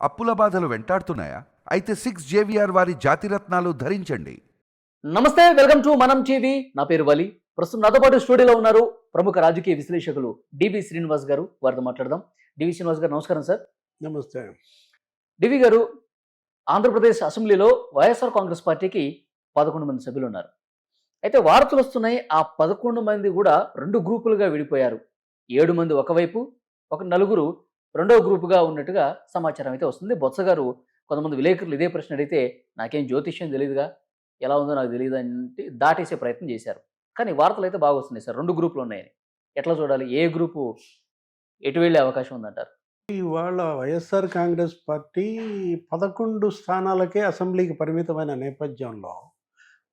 అప్పుల బాధలు వెంటాడుతున్నాయా? అయితే సిక్స్ జేవిఆర్ వారి జాతిరత్నాలు ధరించండి. నమస్తే వెల్కమ్ టు మనం టీవీ. నా పేరు వలి. ప్రస్తుతం నాతో పాటు స్టూడియోలో ఉన్నారు ప్రముఖ రాజకీయ విశ్లేషకులు డివి శ్రీనివాస్ గారు. వారితో మాట్లాడదాం. డివి శ్రీనివాస్ గారు నమస్కారం సార్. నమస్తే. డివి గారు ఆంధ్రప్రదేశ్ అసెంబ్లీలో వైఎస్ఆర్ కాంగ్రెస్ పార్టీకి పదకొండు మంది సభ్యులు ఉన్నారు అయితే వార్తలు వస్తున్నాయి ఆ పదకొండు మంది కూడా రెండు గ్రూపులుగా విడిపోయారు. ఏడు మంది ఒకవైపు ఒక నలుగురు రెండవ గ్రూపుగా ఉన్నట్టుగా సమాచారం అయితే వస్తుంది. బొత్స గారు కొంతమంది విలేకరులు ఇదే ప్రశ్న అడిగితే నాకేం జ్యోతిష్యం తెలియదుగా ఎలా ఉందో నాకు తెలియదు అంటే దాటేసే ప్రయత్నం చేశారు. కానీ వార్తలు అయితే బాగా వస్తున్నాయి సార్. రెండు గ్రూపులు ఉన్నాయని ఎట్లా చూడాలి? ఏ గ్రూపు ఎటు వెళ్ళే అవకాశం ఉందంటారు? ఇవాళ వైఎస్ఆర్ కాంగ్రెస్ పార్టీ పదకొండు స్థానాలకే అసెంబ్లీకి పరిమితమైన నేపథ్యంలో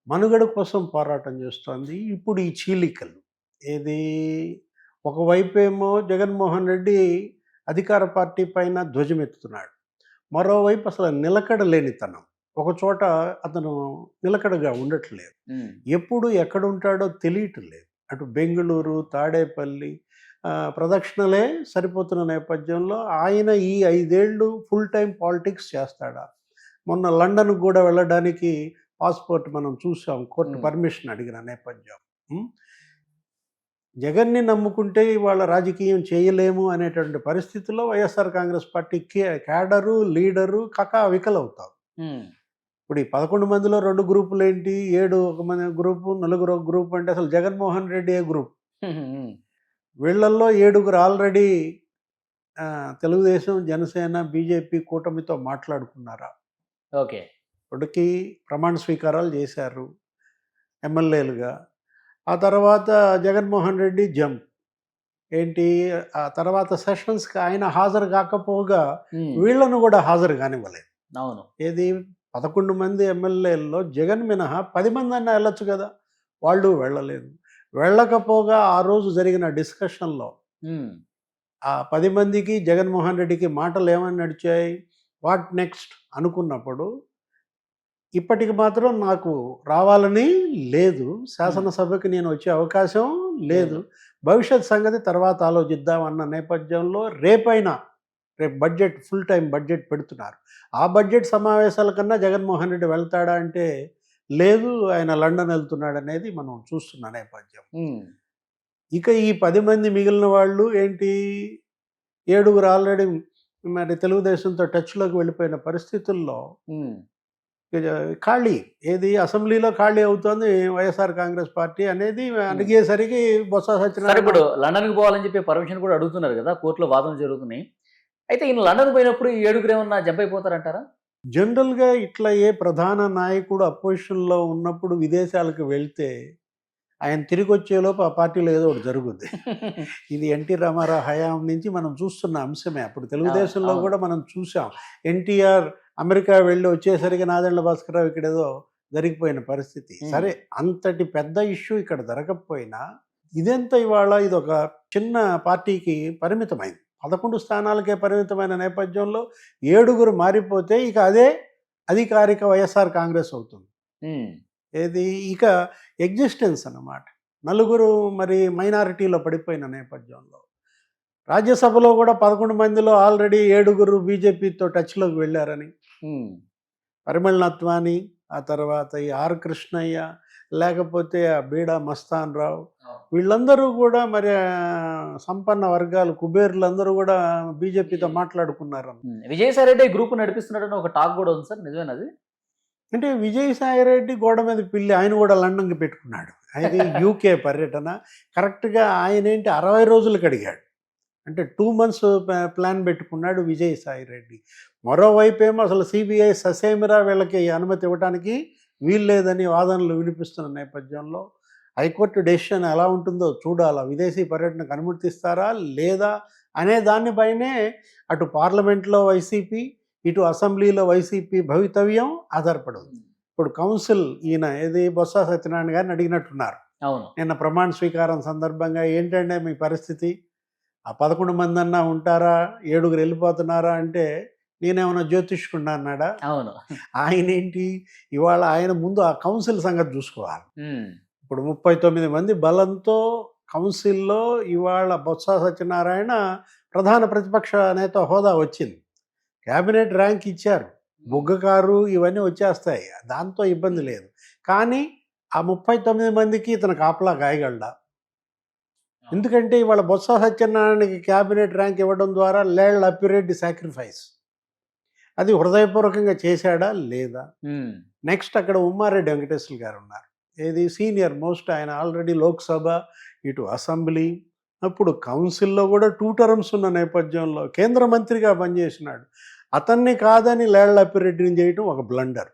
మనుగడ కోసం పోరాటం చేస్తోంది. ఇప్పుడు ఈ చీలికలు. ఏది? ఒకవైపేమో జగన్మోహన్ రెడ్డి అధికార పార్టీ పైన ధ్వజమెత్తుతున్నాడు. మరోవైపు అసలు నిలకడ లేనితనం. ఒక చోట అతను నిలకడగా ఉండట్లేదు. ఎప్పుడు ఎక్కడ ఉంటాడో తెలియటం లేదు. అటు బెంగళూరు తాడేపల్లి ప్రదక్షిణలే సరిపోతున్న నేపథ్యంలో ఆయన ఈ ఐదేళ్ళు ఫుల్ టైం పాలిటిక్స్ చేస్తాడా? మొన్న లండన్ కూడా వెళ్ళడానికి పాస్పోర్ట్ మనం చూసాం. కోర్టు. పర్మిషన్ అడిగిన నేపథ్యం? జగన్ని నమ్ముకుంటే ఇవాళ రాజకీయం చేయలేము అనేటువంటి పరిస్థితుల్లో YSR Congress party cadre leader కకా వికలవుతారు. ఉమ్, ఇప్పుడు ఈ పదకొండు మందిలో రెండు గ్రూపులు ఏంటి? ఏడు ఒక మంది గ్రూపు నలుగురు ఒక గ్రూప్ అంటే అసలు జగన్మోహన్ రెడ్డి ఏ గ్రూప్? వీళ్ళల్లో ఏడుగురు ఆల్రెడీ తెలుగుదేశం జనసేన బీజేపీ కూటమితో మాట్లాడుకున్నారా? ఓకే. ఇప్పటికీ ప్రమాణ స్వీకారాలు చేశారు. ఎమ్మెల్యేలుగా. ఆ తర్వాత జగన్మోహన్ రెడ్డి జంప్ ఏంటి? ఆ తర్వాత సెషన్స్కి ఆయన హాజరు కాకపోగా వీళ్ళను కూడా హాజరు కానివ్వలేదు. అవును. ఏది? పదకొండు మంది ఎమ్మెల్యేల్లో జగన్ మినహా పది మంది అన్నా వెళ్ళొచ్చు కదా. వాళ్ళు వెళ్ళలేదు. వెళ్ళకపోగా ఆ రోజు జరిగిన డిస్కషన్లో ఆ పది మందికి జగన్మోహన్ రెడ్డికి మాటలు ఏమని నడిచాయి. What next? అనుకున్నప్పుడు ఇప్పటికి మాత్రం నాకు రావాలని లేదు. శాసనసభకి నేను వచ్చే అవకాశం లేదు. భవిష్యత్ సంగతి తర్వాత ఆలోచిద్దాం అన్న నేపథ్యంలో రేపైనా రేపు బడ్జెట్ ఫుల్ టైం బడ్జెట్ పెడుతున్నారు. ఆ బడ్జెట్ సమావేశాల కన్నా జగన్మోహన్ రెడ్డి వెళ్తాడా అంటే లేదు ఆయన లండన్ వెళ్తున్నాడు అనేది మనం చూస్తున్న నేపథ్యం. ఇక ఈ పది మంది మిగిలిన వాళ్ళు ఏంటి? ఏడుగురు ఆల్రెడీ మరి తెలుగుదేశంతో టచ్లోకి వెళ్ళిపోయిన పరిస్థితుల్లో ఖాళీ. ఏది అసెంబ్లీలో ఖాళీ అవుతోంది వైఎస్ఆర్ కాంగ్రెస్ పార్టీ అనేది అడిగేసరికి బొత్స సత్యనారాయణ ఇప్పుడు లండన్కి పోవాలని చెప్పి పర్మిషన్ కూడా అడుగుతున్నారు కదా కోర్టులో వాదనలు జరుగుతున్నాయి. అయితే ఈయన లండన్ పోయినప్పుడు ఈ ఏడుగురు ఏమన్నా జంప్ అయిపోతారంటారా? జనరల్గా ఇట్లా ఏ ప్రధాన నాయకుడు అపోజిషన్లో ఉన్నప్పుడు విదేశాలకు వెళ్తే ఆయన తిరిగి వచ్చేలోపు ఆ పార్టీలో ఏదో ఒకటి జరుగుద్ది. ఇది ఎన్టీ రామారావు హయాం నుంచి మనం చూస్తున్న అంశమే. అప్పుడు తెలుగుదేశంలో. కూడా మనం చూసాం ఎన్టీఆర్ అమెరికా వెళ్ళి వచ్చేసరికి నాదెండ్ల భాస్కరరావు ఇక్కడ ఏదో జరిగిపోయిన పరిస్థితి. సరే అంతటి పెద్ద ఇష్యూ ఇక్కడ జరగకపోయినా ఇదెంత ఇవాళ ఇది ఒక చిన్న పార్టీకి పరిమితమైంది. పదకొండు స్థానాలకే పరిమితమైన నేపథ్యంలో ఏడుగురు మారిపోతే ఇక అదే అధికారిక వైఎస్ఆర్ కాంగ్రెస్ అవుతుంది. ఏది? ఇక ఎగ్జిస్టెన్స్ అన్నమాట. నలుగురు మరి మైనారిటీలో పడిపోయిన నేపథ్యంలో రాజ్యసభలో కూడా పదకొండు మందిలో ఆల్రెడీ ఏడుగురు బీజేపీతో టచ్లోకి వెళ్ళారని ఉమ్, పరిమళ నత్వాని ఆ తర్వాత ఈ ఆర్ కృష్ణయ్య లేకపోతే ఆ బీడా మస్తాన్ రావు వీళ్ళందరూ కూడా మరి సంపన్న వర్గాలు కుబేర్లందరూ కూడా బీజేపీతో మాట్లాడుకున్నారు. విజయసాయి రెడ్డి గ్రూప్ నడిపిస్తున్నాడని ఒక టాక్ కూడా ఉంది సార్. నిజమేనది అంటే విజయసాయి రెడ్డి గోడ మీద పిల్లి ఆయన కూడా లండన్కి పెట్టుకున్నాడు. అది యూకే పర్యటన. కరెక్ట్గా ఆయన ఏంటి అరవై రోజులకు అడిగాడు. అంటే టూ మంత్స్ ప్లాన్ పెట్టుకున్నాడు విజయసాయి రెడ్డి మరోవైపు ఏమో అసలు సిబిఐ ససేమిరా వీళ్ళకి అనుమతి ఇవ్వడానికి వీల్లేదని వాదనలు వినిపిస్తున్న నేపథ్యంలో హైకోర్టు డెసిషన్ ఎలా ఉంటుందో చూడాలా. విదేశీ పర్యటనకు అనుమతిస్తారా లేదా అనే దానిపైనే అటు పార్లమెంట్లో వైసీపీ ఇటు అసెంబ్లీలో వైసీపీ భవితవ్యం ఆధారపడి ఉంది ఇప్పుడు కౌన్సిల్ ఈయన ఏది బొత్స సత్యనారాయణ గారిని అడిగినట్టున్నారు. అవును. నిన్న ప్రమాణ స్వీకారం సందర్భంగా ఏంటంటే మీ పరిస్థితి? ఆ పదకొండు మంది అన్నా ఉంటారా? ఏడుగురు వెళ్ళిపోతున్నారా అంటే నేనేమన్నా జ్యోతిష్కుండా అన్నాడా? అవును. ఆయన ఏంటి ఇవాళ ఆయన ముందు ఆ కౌన్సిల్ సంగతి చూసుకోవాలి. ఇప్పుడు ముప్పై తొమ్మిది మంది బలంతో కౌన్సిల్లో ఇవాళ బొత్స సత్యనారాయణ ప్రధాన ప్రతిపక్ష నేత హోదా వచ్చింది. క్యాబినెట్ ర్యాంక్ ఇచ్చారు. బుగ్గ కారు ఇవన్నీ వచ్చేస్తాయి. దాంతో ఇబ్బంది లేదు. కానీ ఆ ముప్పై తొమ్మిది మందికి ఇతను కాపలా గాయగలడా? ఎందుకంటే ఇవాళ బొత్స సత్యనారాయణకి క్యాబినెట్ ర్యాంక్ ఇవ్వడం ద్వారా లేళ్ళ అప్పిరెడ్డి సాక్రిఫైస్ అది హృదయపూర్వకంగా చేశాడా? లేదా? నెక్స్ట్ అక్కడ ఉమ్మారెడ్డి వెంకటేశ్వర గారు ఉన్నారు. ఏది? సీనియర్ మోస్ట్ ఆయన ఆల్రెడీ లోక్సభ ఇటు అసెంబ్లీ అప్పుడు కౌన్సిల్లో కూడా టూ టర్మ్స్ ఉన్న నేపథ్యంలో కేంద్ర మంత్రిగా పనిచేసినాడు. అతన్ని కాదని లేళ్ళప్పిరెడ్డిని చేయటం ఒక బ్లండర్.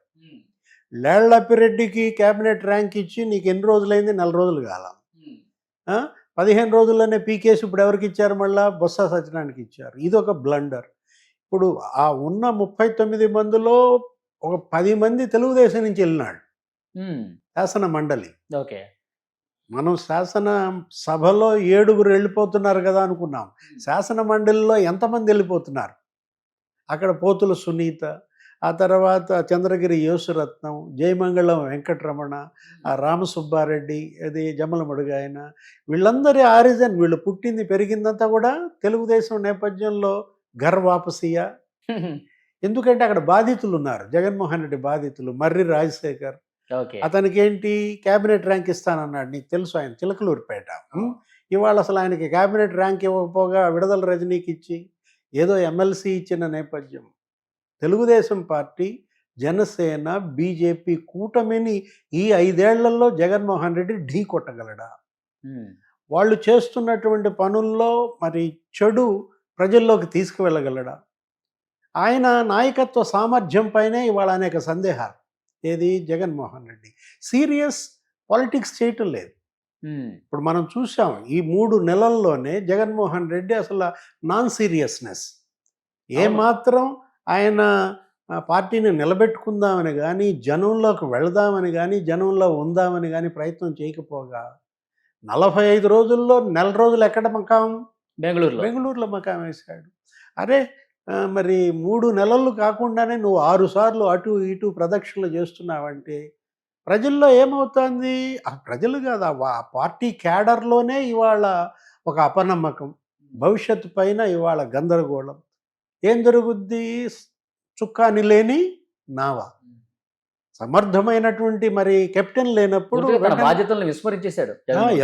లేళ్ళప్పిరెడ్డికి క్యాబినెట్ ర్యాంక్ ఇచ్చి నీకు ఎన్ని రోజులైంది? నెల రోజులు కాల. పదిహేను రోజుల్లోనే పీకేసి ఇప్పుడు ఎవరికి ఇచ్చారు మళ్ళా? బొత్స సత్యనారాయణకి ఇచ్చారు. ఇది ఒక బ్లండర్. ఇప్పుడు ఆ ఉన్న ముప్పై తొమ్మిది మందిలో ఒక పది మంది తెలుగుదేశం నుంచి వెళ్ళినాడు. శాసన మండలి. ఓకే. మనం శాసన సభలో ఏడుగురు వెళ్ళిపోతున్నారు కదా అనుకున్నాం. శాసన మండలిలో ఎంతమంది వెళ్ళిపోతున్నారు? అక్కడ పోతుల సునీత ఆ తర్వాత చంద్రగిరి యేసురత్నం జయమంగళం వెంకటరమణ ఆ రామసుబ్బారెడ్డి అది జమ్మలమడుగు ఆయన వీళ్ళందరి ఆరిజన్ వీళ్ళు పుట్టింది పెరిగిందంతా కూడా తెలుగుదేశం నేపథ్యంలో ఘర్ వాపసీయ? ఎందుకంటే అక్కడ బాధితులు ఉన్నారు జగన్మోహన్ రెడ్డి బాధితులు మర్రి రాజశేఖర్. అతనికి ఏంటి క్యాబినెట్ ర్యాంక్ ఇస్తానన్నాడు. నీకు తెలుసు ఆయన చిలకలూరిపేట? ఇవాళ అసలు ఆయనకి క్యాబినెట్ ర్యాంక్ ఇవ్వకపోగా విడుదల రజనీకి ఇచ్చి ఏదో ఎమ్మెల్సీ ఇచ్చిన నేపథ్యం. తెలుగుదేశం పార్టీ జనసేన బీజేపీ కూటమిని ఈ ఐదేళ్ళలో జగన్మోహన్ రెడ్డి ఢీ కొట్టగలడా? వాళ్ళు చేస్తున్నటువంటి పనుల్లో మరి చెడు ప్రజల్లోకి తీసుకువెళ్ళగలడా? ఆయన నాయకత్వ సామర్థ్యం పైనే ఇవాళ అనేక సందేహాలు. ఏది? జగన్మోహన్ రెడ్డి. సీరియస్ పాలిటిక్స్ చేయటం లేదు. ఇప్పుడు మనం చూసాం ఈ మూడు నెలల్లోనే జగన్మోహన్ రెడ్డి అసలు నాన్ సీరియస్నెస్. ఏమాత్రం ఆయన పార్టీని నిలబెట్టుకుందామని కానీ జనంలోకి వెళదామని కానీ జనంలో ఉందామని కానీ ప్రయత్నం చేయకపోగా నలభై ఐదు రోజుల్లో నెల రోజులు ఎక్కడ మకాం బెంగళూరులో. బెంగళూరులో మకాం వేశాడు అరే మరి మూడు నెలలు కాకుండానే నువ్వు ఆరు సార్లు అటు ఇటు ప్రదక్షిణలు చేస్తున్నావంటే ప్రజల్లో ఏమవుతుంది? ఆ ప్రజలు కాదు ఆ పార్టీ క్యాడర్లోనే ఇవాళ ఒక అపనమ్మకం. భవిష్యత్తు పైన ఇవాళ గందరగోళం. ఏం జరుగుద్ది? చుక్కాని లేని నావ. సమర్థమైనటువంటి మరి కెప్టెన్ లేనప్పుడు బాధ్యతలను విస్మరించేశాడు.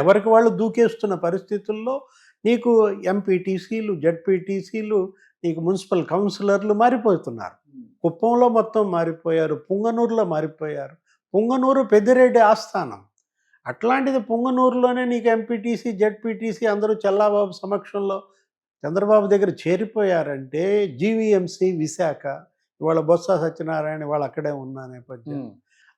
ఎవరికి వాళ్ళు దూకేస్తున్న పరిస్థితుల్లో నీకు ఎంపీటీసీలు జడ్పీటీసీలు నీకు మున్సిపల్ కౌన్సిలర్లు మారిపోతున్నారు. కుప్పంలో మొత్తం మారిపోయారు పుంగనూరులో మారిపోయారు. పుంగనూరు పెద్దిరెడ్డి ఆస్థానం. అట్లాంటిది పుంగనూరులోనే నీకు ఎంపీటీసీ జడ్పీటీసీ అందరూ చల్లాబాబు సమక్షంలో చంద్రబాబు దగ్గర చేరిపోయారంటే జీవీఎంసీ విశాఖ ఇవాళ బొత్స సత్యనారాయణ వాళ్ళు అక్కడే ఉన్న నేపథ్యం.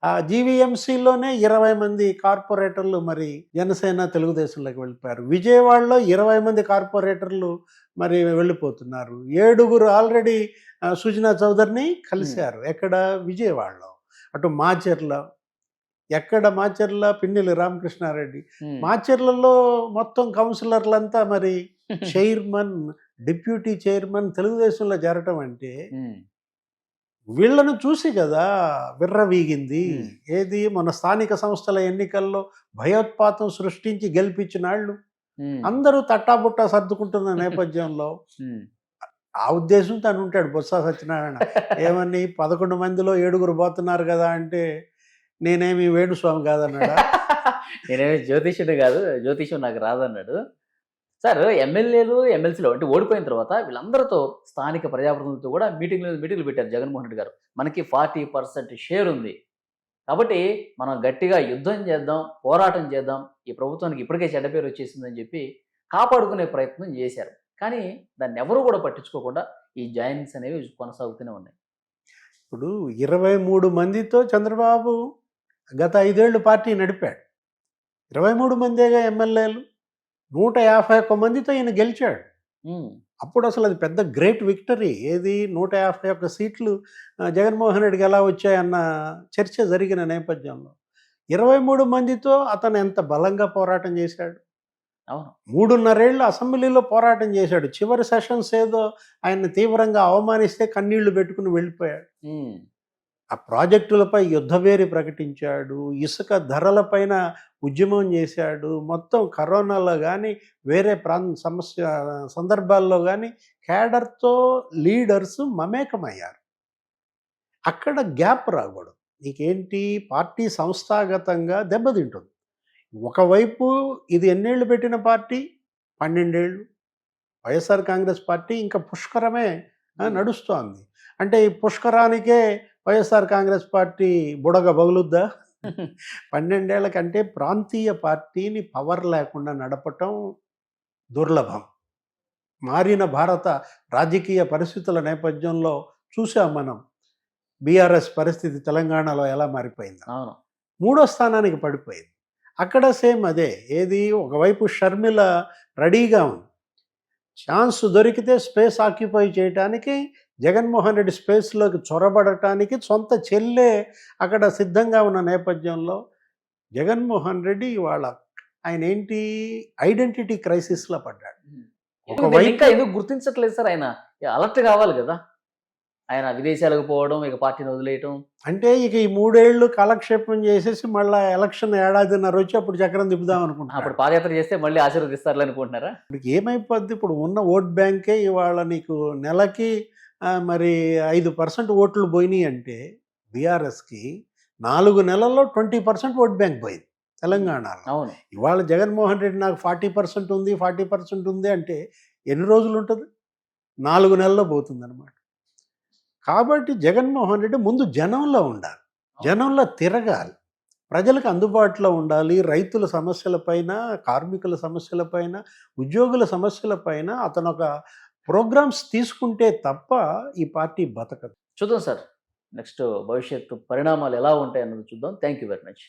ఆ జీవీఎంసీలోనే ఇరవై మంది కార్పొరేటర్లు మరి జనసేన తెలుగుదేశంలోకి వెళ్ళిపోయారు. విజయవాడలో ఇరవై మంది కార్పొరేటర్లు మరి వెళ్ళిపోతున్నారు. ఏడుగురు ఆల్రెడీ సుజనా చౌదరిని కలిశారు. ఎక్కడ? విజయవాడలో. అటు మాచర్ల. ఎక్కడ మాచర్ల? పిన్నెల్లి రామకృష్ణారెడ్డి. మాచర్లలో మొత్తం కౌన్సిలర్లంతా మరి చైర్మన్ డిప్యూటీ చైర్మన్ తెలుగుదేశంలో చేరటం అంటే ఉమ్, వీళ్ళను చూసి కదా విర్రవీగింది. ఏది? మన స్థానిక సంస్థల ఎన్నికల్లో భయోత్పాతం సృష్టించి గెలిపించిన వాళ్ళు ఉమ్, అందరూ తట్టాబుట్టా సర్దుకుంటున్న నేపథ్యంలో. ఆ ఉద్దేశంతో అని ఉంటాడు బొత్స సత్యనారాయణ. ఏమని? పదకొండు మందిలో ఏడుగురు పోతున్నారు కదా అంటే నేనేమి వేణుస్వామి కాదన్నాడా? నేనేమి జ్యోతిష్యుడు కాదు జ్యోతిష్యం నాకు రాదన్నాడు. సార్ ఎమ్మెల్యేలు ఎమ్మెల్సీలు అంటే ఓడిపోయిన తర్వాత వీళ్ళందరితో స్థానిక ప్రజాప్రతినిధులతో కూడా మీటింగ్లు మీటింగ్లు పెట్టారు జగన్మోహన్ రెడ్డి గారు. మనకి ఫార్టీ పర్సెంట్ షేర్ ఉంది. కాబట్టి మనం గట్టిగా యుద్ధం చేద్దాం పోరాటం చేద్దాం. ఈ ప్రభుత్వానికి ఇప్పటికే చెడ్డ పేరు వచ్చేసిందని చెప్పి కాపాడుకునే ప్రయత్నం చేశారు. కానీ దాన్ని ఎవరు కూడా పట్టించుకోకుండా ఈ జాయింట్స్ అనేవి కొనసాగుతూనే ఉన్నాయి. ఇప్పుడు ఇరవై మూడు మందితో చంద్రబాబు గత ఐదేళ్ళు పార్టీ నడిపాడు. ఇరవై మూడు మందేగా ఎమ్మెల్యేలు? నూట యాభై ఒక్క మందితో ఈయన గెలిచాడు. అప్పుడు అసలు అది పెద్ద గ్రేట్ విక్టరీ. ఏది? నూట యాభై ఒక్క సీట్లు జగన్మోహన్ రెడ్డికి ఎలా వచ్చాయన్న చర్చ జరిగిన నేపథ్యంలో ఇరవై మూడు మందితో అతను ఎంత బలంగా పోరాటం చేశాడు. మూడున్నరేళ్ళు అసెంబ్లీలో పోరాటం చేశాడు. చివరి సెషన్స్ ఏదో ఆయన తీవ్రంగా అవమానిస్తే కన్నీళ్ళు పెట్టుకుని వెళ్ళిపోయాడు. ఆ ప్రాజెక్టులపై యుద్ధవేరి ప్రకటించాడు ఇసుక ధరలపైన ఉద్యమం చేశాడు మొత్తం కరోనాలో కానీ వేరే ప్రాంత సమస్య సందర్భాల్లో కానీ క్యాడర్తో లీడర్స్ మమేకమయ్యారు. అక్కడ గ్యాప్ రాకూడదు. నీకేంటి? పార్టీ సంస్థాగతంగా దెబ్బతింటుంది. ఒకవైపు ఇది ఎన్నేళ్ళు పెట్టిన పార్టీ? పన్నెండేళ్ళు వైఎస్ఆర్ కాంగ్రెస్ పార్టీ ఇంకా పుష్కరమే నడుస్తోంది. అంటే ఈ పుష్కరానికే వైఎస్ఆర్ కాంగ్రెస్ పార్టీ బుడగ బగులుద్దా? పన్నెండేళ్ళ కంటే ప్రాంతీయ పార్టీని పవర్ లేకుండా నడపటం దుర్లభం. మారిన భారత రాజకీయ పరిస్థితుల నేపథ్యంలో చూసాం మనం. బీఆర్ఎస్ పరిస్థితి తెలంగాణలో ఎలా మారిపోయింది. అవును. మూడో స్థానానికి పడిపోయింది. అక్కడ సేమ్ అదే. ఏది? ఒకవైపు షర్మిల రెడీగా ఉంది. ఛాన్స్ దొరికితే స్పేస్ ఆక్యుపై చేయటానికి జగన్మోహన్ రెడ్డి స్పేస్లోకి చొరబడటానికి సొంత చెల్లె అక్కడ సిద్ధంగా ఉన్న నేపథ్యంలో జగన్మోహన్ రెడ్డి ఇవాళ ఆయన ఏంటి? ఐడెంటిటీ క్రైసిస్లో పడ్డాడు. ఇంకా ఎందుకు గుర్తించట్లేదు సార్ ఆయన? అలర్ట్ కావాలి కదా. ఆయన విదేశాలకు పోవడం ఇక పార్టీని వదిలేయటం. అంటే ఇక ఈ మూడేళ్ళు కాలక్షేపం చేసేసి మళ్ళీ ఎలక్షన్ ఏడాదిన్నర వచ్చి అప్పుడు చక్రం తిప్పుదాం అప్పుడు అనుకుంటున్నాడు పాదయాత్ర చేస్తే మళ్ళీ ఆశీర్వదిస్తారని అనుకుంటున్నారా? ఇప్పుడు ఏమైపోద్ది? ఇప్పుడు ఉన్న ఓట్ బ్యాంకే ఇవాళ నీకు నెలకి మరి ఐదు పర్సెంట్ ఓట్లు పోయినాయి అంటే బీఆర్ఎస్కి నాలుగు నెలల్లో ట్వంటీ పర్సెంట్ ఓట్ బ్యాంక్ పోయింది తెలంగాణలో. అవును. ఇవాళ జగన్మోహన్ రెడ్డి నాకు ఫార్టీ పర్సెంట్ ఉంది ఫార్టీ పర్సెంట్ ఉంది అంటే ఎన్ని రోజులు ఉంటుంది? నాలుగు నెలల్లో పోతుంది అనమాట కాబట్టి జగన్మోహన్ రెడ్డి ముందు జనంలో ఉండాలి. జనంలో తిరగాలి. ప్రజలకు అందుబాటులో ఉండాలి. రైతుల సమస్యలపైన కార్మికుల సమస్యలపైన ఉద్యోగుల సమస్యలపైన అతను ఒక ప్రోగ్రామ్స్ తీసుకుంటే తప్ప ఈ పార్టీ బతకదు. చూద్దాం సార్. నెక్స్ట్ భవిష్యత్తు పరిణామాలు ఎలా ఉంటాయి అన్నది చూద్దాం థ్యాంక్ యూ వెరీ మచ్